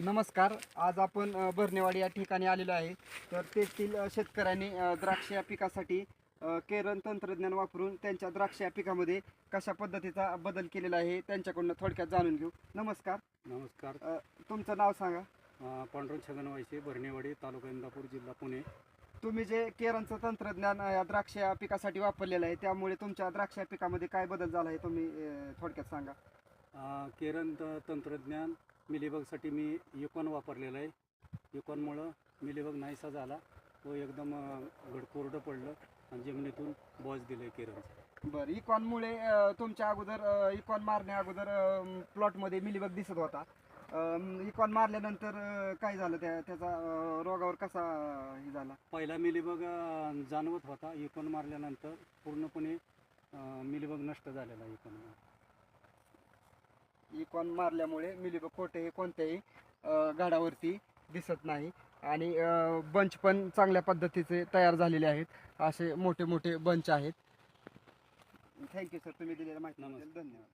नमस्कार आज आपण अ, बर्नेवाडी या ठिकाणी आलेलो आहे. तर तेथील शेतकऱ्यांनी द्राक्ष या पिकासाठी केरन तंत्रज्ञान वापरून त्यांच्या द्राक्ष या पिकामध्ये कशा पद्धतीचा बदल केलेला आहे त्यांच्याकडून थोडक्यात जाणून घेऊ. नमस्कार. नमस्कार. अ, तुमचं नाव सांगा. पांडुरंग छगन वायसे भरणेवाडी तालुका इंदापूर जिल्हा पुणे. तुम्ही जे केरनचं तंत्रज्ञान अ, या द्राक्ष या पिकासाठी वापरलेलं आहे त्यामुळे तुमच्या द्राक्ष या पिकामध्ये काय बदल झाला आहे तुम्ही अ, थोडक्यात सांगा. अ, केरन त- तंत्रज्ञान मिलीबगसाठी मी युकॉन वापरलेलं आहे. युकॉनमुळं मिलीबग नाहीसा झाला व एकदम घडकोरडं पडलं आणि जमिनीतून बॉज दिलं केरनचं बरं इकॉनमुळे तुमच्या अगोदर इकॉन मारण्या अगोदर प्लॉटमध्ये मिलीबग दिसत होता. इकॉन मारल्यानंतर काय झालं त्या त्याचा रोगावर कसा हे झाला? पहिला मिलीबग जाणवत होता. युकॉन मारल्यानंतर पूर्णपणे मिलीबग नष्ट झालेला युकॉन इकॉन मारल्यामुळे मिलीबग कोठेही कोणत्याही अ, झाडावरती दिसत नाही. आणि बंच पण चांगल्या पद्धतीचे तयार झालेले आहेत. असे मोठे मोठे बंच आहेत. थँक्यू सर तुम्ही दिलेल्या माहिती. धन्यवाद.